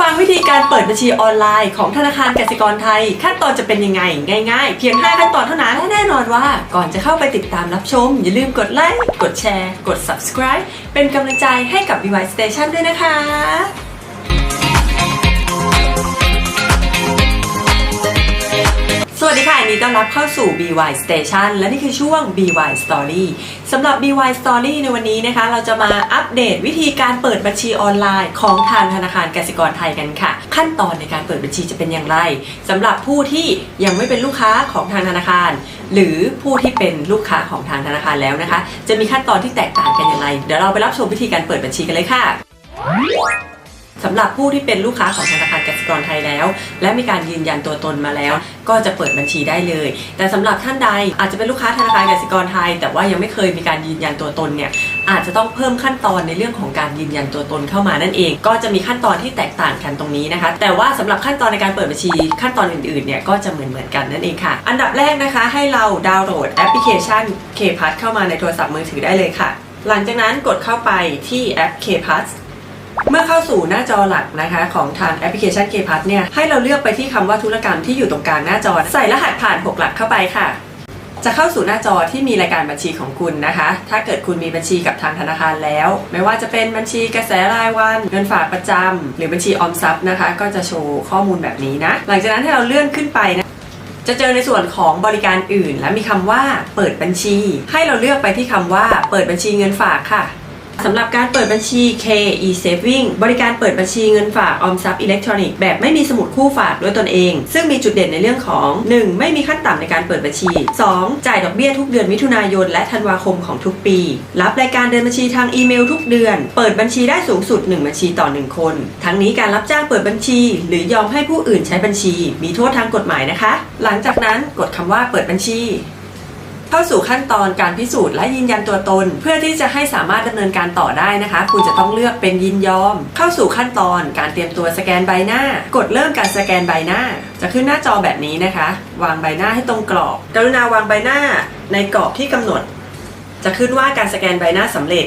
ฟังวิธีการเปิดบัญชีออนไลน์ของธนาคารกสิกรไทย ขั้นตอนจะเป็นยังไง ง่ายๆ เพียง 5 ขั้นตอนเท่านั้นและแน่นอนว่า ก่อนจะเข้าไปติดตามรับชม อย่าลืมกดไลค์กดแชร์ กด subscribe เป็นกำลังใจให้กับ VY Station ด้วยนะคะ สวัสดีค่ะนดีต้อนรับเข้าสู่ BY Station และนี่คือช่วง BY Story สำหรับ BY Story ในวันนี้นะคะ เราจะมาอัปเดตวิธีการเปิดบัญชีออนไลน์ของทางธนาคารกสิกรไทยกันค่ะ ขั้นตอนในการเปิดบัญชีจะเป็นอย่างไรสำหรับผู้ที่ยังไม่เป็นลูกค้าของทางธนาคาร หรือผู้ที่เป็นลูกค้าของทางธนาคารแล้วนะคะ จะมีขั้นตอนที่แตกต่างกันอย่างไร เดี๋ยวเราไปรับชมวิธีการเปิดบัญชีกันเลยค่ะ สำหรับผู้ที่เป็นลูกค้าของธนาคารกสิกรไทยแล้ว และมีการยืนยันตัวตนมาแล้ว ก็จะเปิดบัญชีได้เลย แต่สำหรับท่านใดอาจจะเป็นลูกค้าธนาคารกสิกรไทย แต่ว่ายังไม่เคยมีการยืนยันตัวตนเนี่ยอาจจะต้องเพิ่มขั้นตอนในเรื่องของการยืนยันตัวตนเข้ามานั่นเอง ก็จะมีขั้นตอนที่แตกต่างกันตรงนี้นะคะ แต่ว่าสำหรับขั้นตอนในการเปิดบัญชีขั้นตอนอื่นๆเนี่ยก็จะเหมือนเหมือนๆกันนั่นเองค่ะ อันดับแรกนะคะ ให้เราดาวน์โหลดแอปพลิเคชัน k p a s เข้ามาในโทรศัพท์มือถือได้เลยค่ะ หลังจากนั้นกดเข้าไปที่แอป k p a s เมื่อเข้าสู่หน้าจอหลักนะคะของทางแอปพลิเคชัน k p a s เนี่ยให้เราเลือกไปที่คำว่าธุรกรรมที่อยู่ตรงกลางหน้าจอ ใส่รหัสผ่าน 6 หลักเข้าไปค่ะจะเข้าสู่หน้าจอที่มีรายการบัญชีของคุณนะคะ ถ้าเกิดคุณมีบัญชีกับทางธนาคารแล้ว ไม่ว่าจะเป็นบัญชีกระแสรายวัน เงินฝากประจำหรือบัญชีออมทรัพย์นะคะ ก็จะโชว์ข้อมูลแบบนี้นะ หลังจากนั้นให้เราเลื่อนขึ้นไปนะ จะเจอในส่วนของบริการอื่น และมีคำว่าเปิดบัญชี ให้เราเลือกไปที่คำว่าเปิดบัญชีเงินฝากค่ะ สำหรับการเปิดบัญชี K e Saving บริการเปิดบัญชีเงินฝากออมทรัพย์อิเล็กทรอนิกส์แบบไม่มีสมุดคู่ฝากด้วยตนเอง ซึ่งมีจุดเด่นในเรื่องของ 1. ไม่มีขั้นต่ำในการเปิดบัญชี 2. จ่ายดอกเบี้ยทุกเดือนมิถุนายนและธันวาคมของทุกปี รับรายการเดินบัญชีทางอีเมลทุกเดือน เปิดบัญชีได้สูงสุด 1 บัญชีต่อ 1 คน ทั้งนี้การรับจ้างเปิดบัญชี หรือยอมให้ผู้อื่นใช้บัญชี มีโทษทางกฎหมายนะคะ หลังจากนั้นกดคำว่าเปิดบัญชี เข้าสู่ขั้นตอนการพิสูจน์และยืนยันตัวตน เพื่อที่จะให้สามารถดำเนินการต่อได้นะคะ คุณจะต้องเลือกเป็นยินยอม เข้าสู่ขั้นตอนการเตรียมตัวสแกนใบหน้า กดเริ่มการสแกนใบหน้า จะขึ้นหน้าจอแบบนี้นะคะ วางใบหน้าให้ตรงกรอบ กรุณาวางใบหน้าในกรอบที่กำหนด จะขึ้นว่าการสแกนใบหน้าสำเร็จ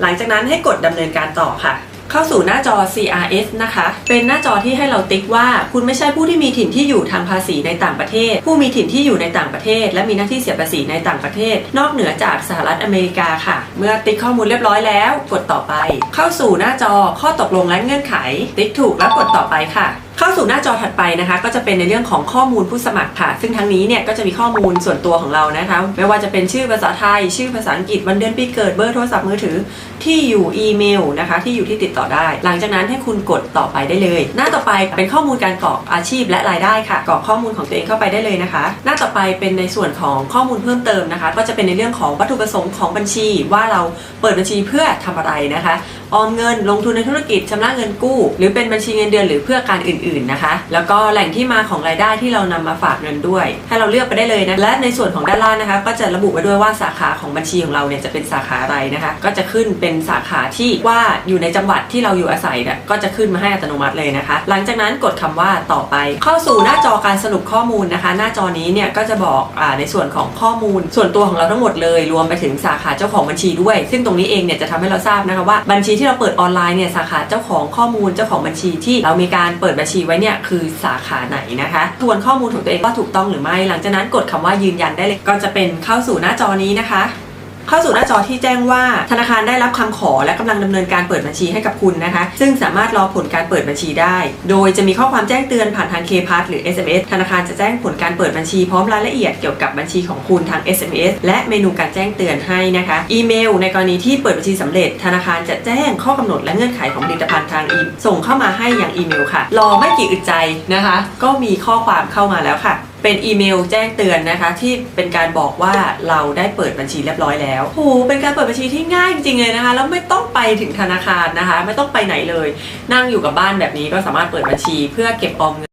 หลังจากนั้นให้กดดำเนินการต่อค่ะ เข้าสู่หน้าจอ CRS นะคะ เป็นหน้าจอที่ให้เราติ๊กว่า คุณไม่ใช่ผู้ที่มีถิ่นที่อยู่ทางภาษีในต่างประเทศ ผู้มีถิ่นที่อยู่ในต่างประเทศ และมีหน้าที่เสียภาษีในต่างประเทศ นอกเหนือจากสหรัฐอเมริกาค่ะ เมื่อติ๊กข้อมูลเรียบร้อยแล้ว กดต่อไป เข้าสู่หน้าจอข้อตกลงและเงื่อนไข ติ๊กถูกแล้วกดต่อไปค่ะเข้าสู่หน้าจอถัดไปนะคะ ก็จะเป็นในเรื่องของข้อมูลผู้สมัครค่ะ ซึ่งทั้งนี้เนี่ยก็จะมีข้อมูลส่วนตัวของเรานะคะ ไม่ว่าจะเป็นชื่อภาษาไทย ชื่อภาษาอังกฤษวันเดือนปีเกิดเบอร์โทรศัพท์มือถือที่อยู่อีเมลนะคะ ที่อยู่ที่ติดต่อได้ หลังจากนั้นให้คุณกดต่อไปได้เลย หน้าต่อไปเป็นข้อมูลการกรอกอาชีพและรายได้ค่ะกรอกข้อมูลของตัวเองเข้าไปได้เลยนะคะ หน้าต่อไปเป็นในส่วนของข้อมูลเพิ่มเติมนะคะ ก็จะเป็นในเรื่องของวัตถุประสงค์ของบัญชี ว่าเราเปิดบัญชีเพื่อทำอะไรนะคะออมเงินลงทุนในธุรกิจชำระเงินกู้ หรือเป็นบัญชีเงินเดือนหรือเพื่อการอื่นๆนะคะ แล้วก็แหล่งที่มาของรายได้ที่เรานำมาฝากเงินด้วย ให้เราเลือกไปได้เลยนะและในส่วนของด้านล่างนะคะ ก็จะระบุไว้ด้วยว่าสาขาของบัญชีของเราเนี่ยจะเป็นสาขาอะไรนะคะ ก็จะขึ้นเป็นสาขาที่ว่าอยู่ในจังหวัดที่เราอยู่อาศัยเนี่ยก็จะขึ้นมาให้อัตโนมัติเลยนะคะ หลังจากนั้นกดคำว่าต่อไป เข้าสู่หน้าจอการสรุปข้อมูลนะคะ หน้าจอนี้เนี่ยก็จะบอกอในส่วนของข้อมูล ส่วนตัวของเราทั้งหมดเลย รวมไปถึงสาขาเจ้าของบัญชีด้วย ซึ่งตรงนี้เองเนี่ยจะทำให้เราทราบนะคะว่าบัญชีที่เราเปิดออนไลน์เนี่ยสาขาเจ้าของข้อมูลเจ้าของบัญชีที่เรามีการเปิดบัญชีไว้เนี่ยคือสาขาไหนนะคะทวนข้อมูลของตัวเองว่าถูกต้องหรือไม่ หลังจากนั้นกดคำว่ายืนยันได้เลยก็จะเป็นเข้าสู่หน้าจอนี้นะคะ เข้าสู่หน้าจอที่แจ้งว่าธนาคารได้รับคำขอและกำลังดำเนินการเปิดบัญชีให้กับคุณนะคะ ซึ่งสามารถรอผลการเปิดบัญชีได้ โดยจะมีข้อความแจ้งเตือนผ่านทาง k p a s หรือ SMS ธนาคารจะแจ้งผลการเปิดบัญชีพร้อมรายละเอียดเกี่ยวกับบัญชีของคุณทาง SMS และเมนูการแจ้งเตือนให้นะคะ อีเมล ในกรณีที่เปิดบัญชีสำเร็จ ธนาคารจะแจ้งข้อกำหนดและเงื่อนไขของผลิตภัณฑ์ทางอีส่งเข้ามาให้อย่างอีเมลค่ะ รอไม่กี่อึดใจนะคะ ก็มีข้อความเข้ามาแล้วค่ะเป็นอีเมลแจ้งเตือนนะคะ ที่เป็นการบอกว่าเราได้เปิดบัญชีเรียบร้อยแล้วโหเป็นการเปิดบัญชีที่ง่ายจริงๆเลยนะคะแล้วไม่ต้องไปถึงธนาคารนะคะ ไม่ต้องไปไหนเลย นั่งอยู่กับบ้านแบบนี้ก็สามารถเปิดบัญชีเพื่อเก็บออมเงิน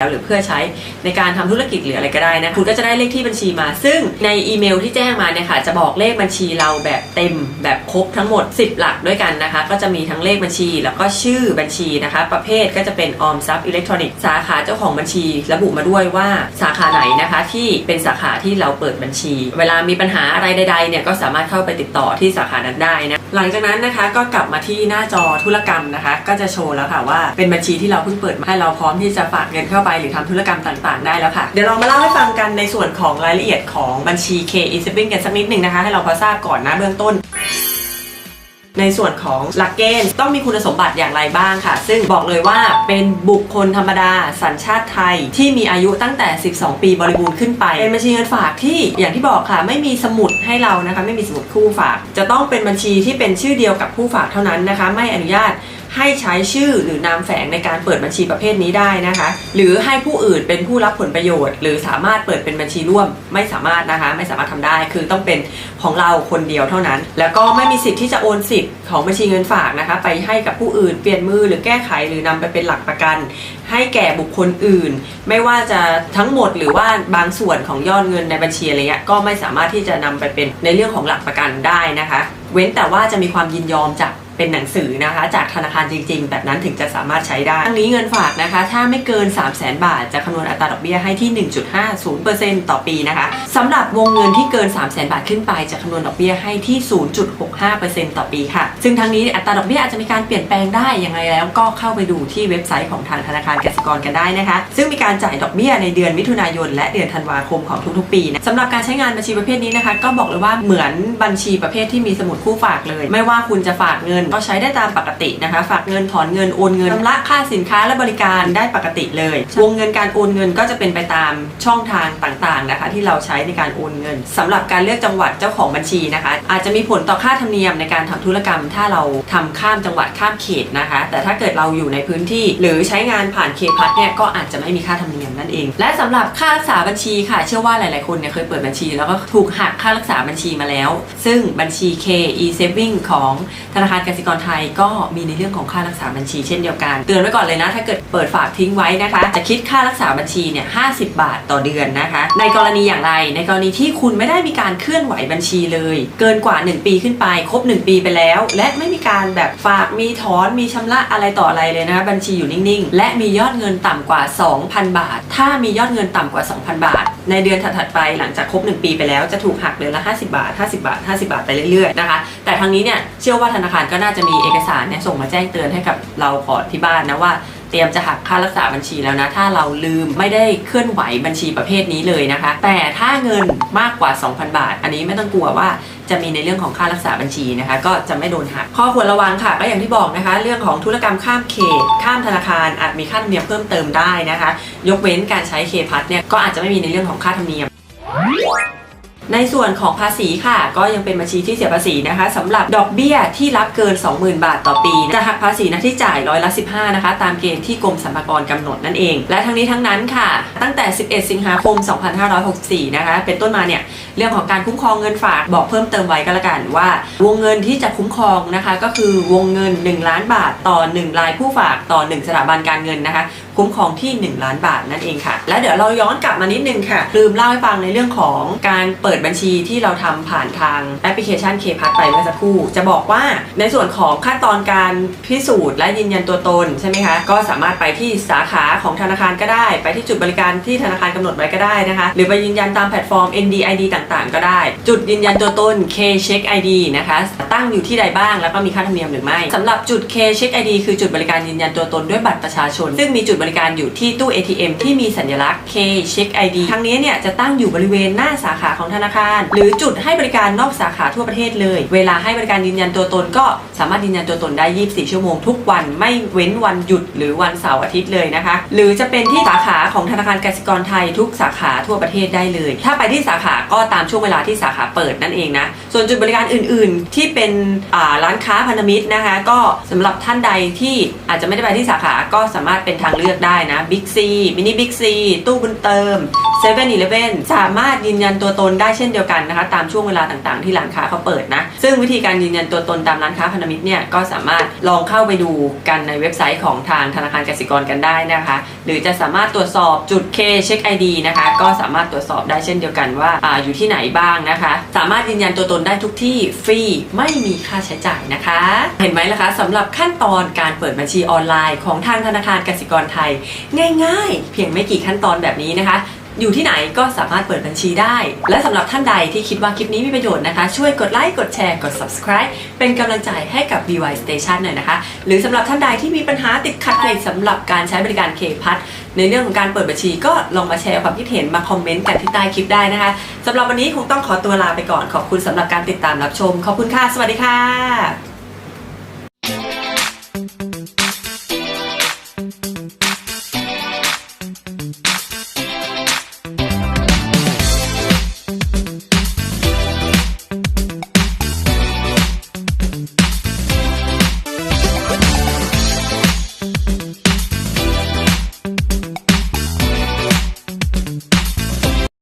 หรือเพื่อใช้ในการทำธุรกิจหรืออะไรก็ได้นะคุณก็จะได้เลขที่บัญชีมา ซึ่งในอีเมลที่แจ้งมาเนี่ยค่ะจะบอกเลขบัญชีเราแบบเต็มแบบครบทั้งหมด 10 หลักด้วยกันนะคะ ก็จะมีทั้งเลขบัญชี แล้วก็ชื่อบัญชีนะคะ ประเภทก็จะเป็นออมทรัพย์อิเล็กทรอนิกส์สาขาเจ้าของบัญชี ระบุมาด้วยว่าสาขาไหนนะคะที่เป็นสาขาที่เราเปิดบัญชี เวลามีปัญหาอะไรใดๆเนี่ยก็สามารถเข้าไปติดต่อที่สาขานั้นได้นะ หลังจากนั้นนะคะก็กลับมาที่หน้าจอธุรกรรมนะคะ ก็จะโชว์แล้วค่ะว่าเป็นบัญชีที่เราเพิ่งเปิดมาให้เราพร้อมที่จะฝากเงินเข้าไปหรือทำธุรกรรมต่างๆ ได้แล้วค่ะ เดี๋ยวเรามาเล่าให้ฟังกันในส่วนของรายละเอียดของบัญชี K e s a v i n g กันสักนิดหนึ่งนะคะ ให้เราพอทราบก่อนนะเบื้องต้น ในส่วนของหลักเกณฑ์ต้องมีคุณสมบัติอย่างไรบ้างค่ะ ซึ่งบอกเลยว่าเป็นบุคคลธรรมดาสัญชาติไทยที่มีอายุตั้งแต่ 12 ปีบริบูรณ์ขึ้นไป เป็นบัญชีเงินฝากที่อย่างที่บอกค่ะ ไม่มีสมุดให้เรานะคะ ไม่มีสมุดคู่ฝาก จะต้องเป็นบัญชีที่เป็นชื่อเดียวกับผู้ฝากเท่านั้นนะคะ ไม่อนุญาต ให้ใช้ชื่อหรือนามแฝงในการเปิดบัญชีประเภทนี้ได้นะคะ หรือให้ผู้อื่นเป็นผู้รับผลประโยชน์ หรือสามารถเปิดเป็นบัญชีร่วมไม่สามารถนะคะ ไม่สามารถทำได้คือต้องเป็นของเราคนเดียวเท่านั้น แล้วก็ไม่มีสิทธิ์ที่จะโอนสิทธิ์ของบัญชีเงินฝากนะคะ ไปให้กับผู้อื่นเปลี่ยนมือหรือแก้ไขหรือนำไปเป็นหลักประกัน ให้แก่บุคคลอื่น ไม่ว่าจะทั้งหมดหรือว่าบางส่วนของยอดเงินในบัญชีอะไรเงี้ยก็ไม่สามารถที่จะนำไปเป็นในเรื่องของหลักประกันได้นะคะ เว้นแต่ว่าจะมีความยินยอมจาก เป็นหนังสือนะคะ จากธนาคารจริง ๆ แบบนั้นถึงจะสามารถใช้ได้ทั้งนี้เงินฝากนะคะ ถ้าไม่เกิน 3 0 0 0 0 0บาท จะคำนวณอัตราดอกเบี้ยให้ที่ 1.50%ต่อปีนะคะสำหรับวงเงินที่เกิน 3 0 0 0 0 0บาทขึ้นไป จะคำนวณดอกเบี้ยให้ที่ 0.65%ต่อปีค่ะ ซึ่งทั้งนี้อัตราดอกเบี้ยอาจจะมีการเปลี่ยนแปลงได้ยังไงแล้ว ก็เข้าไปดูที่เว็บไซต์ของทางธนาคารกสิกรกันได้นะคะ ซึ่งมีการจ่ายดอกเบี้ยในเดือนมิถุนายน และเดือนธันวาคมของทุกๆ ปีนะสำหรับการใช้งานบัญชีประเภทนี้นะคะ ก็บอกเลยว่าเหมือนบัญชีประเภทที่มีสมุดคู่ฝากเลย ไม่ว่าคุณจะฝากเงินก็ใช้ได้ตามปกตินะคะ ฝากเงินถอนเงินโอนเงินชำระค่าสินค้าและบริการได้ปกติเลย วงเงินการโอนเงินก็จะเป็นไปตามช่องทางต่างๆนะคะ ที่เราใช้ในการโอนเงินสำหรับการเลือกจังหวัดเจ้าของบัญชีนะคะ อาจจะมีผลต่อค่าธรรมเนียมในการทำธุรกรรม ถ้าเราทำข้ามจังหวัดข้ามเขตนะคะ แต่ถ้าเกิดเราอยู่ในพื้นที่ หรือใช้งานผ่านเคพัทเนี่ยก็อาจจะไม่มีค่าธรรมเนียมนั่นเอง และสำหรับค่ารักษาบัญชีค่ะ เชื่อว่าหลายๆคนเนี่ยเคยเปิดบัญชี แล้วก็ถูกหักค่ารักษาบัญชีมาแล้ว ซึ่งบัญชี K e Saving ของธนาคารกสิกรไทยก็มีในเรื่องของค่ารักษาบัญชีเช่นเดียวกัน เตือนไว้ก่อนเลยนะ ถ้าเกิดเปิดฝากทิ้งไว้นะคะ จะคิดค่ารักษาบัญชีเนี่ย50บาทต่อเดือนนะคะ ในกรณีอย่างไร ในกรณีที่คุณไม่ได้มีการเคลื่อนไหวบัญชีเลย เกินกว่า 1 ปีขึ้นไป ครบ 1 ปีไปแล้ว และไม่มีการแบบฝากมีถอนมีชำระอะไรต่ออะไรเลยนะคะบัญชีอยู่นิ่งๆ และมียอดเงินต่ำกว่า 2,000 บาท ถ้ามียอดเงินต่ำกว่า 2,000 บาท ในเดือนถัดๆไปหลังจากครบ 1 ปีไปแล้วจะถูกหักเดือนละ 50 บาท 50 บาท 50 บาทไปเรื่อยๆนะคะแต่ทางนี้เนี่ยเชื่อว่าธนาคารก็น่าาจะมีเอกสารเนี่ยส่งมาแจ้งเตือนให้กับเราก่อนที่บ้านนะว่าเตรียมจะหักค่ารักษาบัญชีแล้วนะ ถ้าเราลืมไม่ได้เคลื่อนไหวบัญชีประเภทนี้เลยนะคะ แต่ถ้าเงินมากกว่า 2,000 บาท อันนี้ไม่ต้องกลัวว่าจะมีในเรื่องของค่ารักษาบัญชีนะคะ ก็จะไม่โดนหักข้อควรระวังค่ะ ก็อย่างที่บอกนะคะ เรื่องของธุรกรรมข้ามเขต ข้ามธนาคารอาจมีค่าธรรมเนียมเพิ่มเติมได้นะคะ ยกเว้นการใช้เคพัทเนี่ยก็อาจจะไม่มีในเรื่องของค่าธรรมเนียม ในส่วนของภาษีค่ะ ก็ยังเป็นบัญชีที่เสียภาษีนะคะสำหรับดอกเบี้ยที่รับเกิน 20,000 บาทต่อปี จะหักภาษีนะที่จ่ายร้อยละ15นะคะตามเกณฑ์ที่กรมสรรพากรกำหนดนั่นเอง และทั้งนี้ทั้งนั้นค่ะ ตั้งแต่ 11 สิงหาคม 2564 นะคะเป็นต้นมาเนี่ย เรื่องของการคุ้มครองเงินฝากบอกเพิ่มเติมไว้ก็แล้วกันว่า วงเงินที่จะคุ้มครองนะคะ ก็คือวงเงิน 1 ล้านบาทต่อ 1 รายผู้ฝากต่อ 1 สถาบันการเงินนะคะ คุ้มครองที่ 1 ล้านบาทนั่นเองค่ะ แล้วเดี๋ยวเราย้อนกลับมานิดนึงค่ะลืมเล่าให้ฟังในเรื่องของการเปิดบัญชีที่เราทำผ่านทางแอปพลิเคชันเคพัทไปเมื่อสักครู่จะบอกว่าในส่วนของขั้นตอนการพิสูจน์และยืนยันตัวตนใช่ไหมคะก็สามารถไปที่สาขาของธนาคารก็ได้ ไปที่จุดบริการที่ธนาคารกำหนดไว้ก็ได้นะคะ หรือไปยืนยันตามแพลตฟอร์ม NDID ต่างๆ ก็ได้ จุดยืนยันตัวตน K Check ID นะคะ ตั้งอยู่ที่ใดบ้าง แล้วก็มีค่าธรรมเนียมหรือไม่สำหรับจุด K Check ID คือจุดบริการยืนยันตัวตนด้วยบัตรประชาชน ซึ่งมีจุดบริการอยู่ที่ตู้ ATM ที่มีสัญลักษณ์ K Check ID ทั้งนี้เนี่ยจะตั้งอยู่บริเวณหน้าสาขาของธนาคาร หรือจุดให้บริการนอกสาขาทั่วประเทศเลย เวลาให้บริการยืนยันตัวตนก็สามารถยืนยันตัวตนได้ 24 ชั่วโมงทุกวันไม่เว้นวันหยุดหรือวันเสาร์อาทิตย์เลยนะคะ หรือจะเป็นที่สาขาของธนาคารกสิกรไทยทุกสาขาทั่วประเทศได้เลย ถ้าไปที่สาขาก็ตามช่วงเวลาที่สาขาเปิดนั่นเองนะ ส่วนจุดบริการอื่น ๆ ที่เป็นอ่าร้านค้าพันธมิตรนะคะ ก็สำหรับท่านใดที่อาจจะไม่ได้ไปที่สาขาก็สามารถเป็นทางเลือกได้นะบิ๊กซีมินิบิ๊กซีตู้บุญเติม7 e เ e ่ e อีเลสามารถยืนยันตัวตนได้เช่นเดียวกันนะคะ ตามช่วงเวลาต่างๆที่ร้านค้าเขาเปิดนะ ซึ่งวิธีการยืนยันตัวตนตามร้านค้าพันธมิตรเนี่ยก็สามารถลองเข้าไปดูกันในเว็บไซต์ของทางธนาคารกสิกรกันได้นะคะ หรือจะสามารถตรวจสอบจุด K เช็ค ID นะคะ ก็สามารถตรวจสอบได้เช่นเดียวกันว่าอาอยู่ที่ไหนบ้างนะคะ สามารถยืนยันตัวตนได้ทุกที่ฟรีไม่มีค่าใช้จ่ายนะคะ เห็นไหมล่ะคะสำหรับขั้นตอนการเปิดบัญชีออนไลน์ของทางธนาคารกสิกรไทย ง่าย ๆ เพียงไม่กี่ขั้นตอนแบบนี้นะคะ อยู่ที่ไหนก็สามารถเปิดบัญชีได้ และสำหรับท่านใดที่คิดว่าคลิปนี้มีประโยชน์นะคะ ช่วยกดไลค์กดแชร์กด subscribe เป็นกำลังใจให้กับ BY Station หน่อยนะคะ หรือสำหรับท่านใดที่มีปัญหาติดขัดในสำหรับการใช้บริการเคพัทในเรื่องของการเปิดบัญชีก็ลองมาแชร์ความคิดเห็นมาคอมเมนต์กันที่ใต้คลิปได้นะคะสำหรับวันนี้คงต้องขอตัวลาไปก่อนขอบคุณสำหรับการติดตามรับชม ขอบคุณค่ะ สวัสดีค่ะ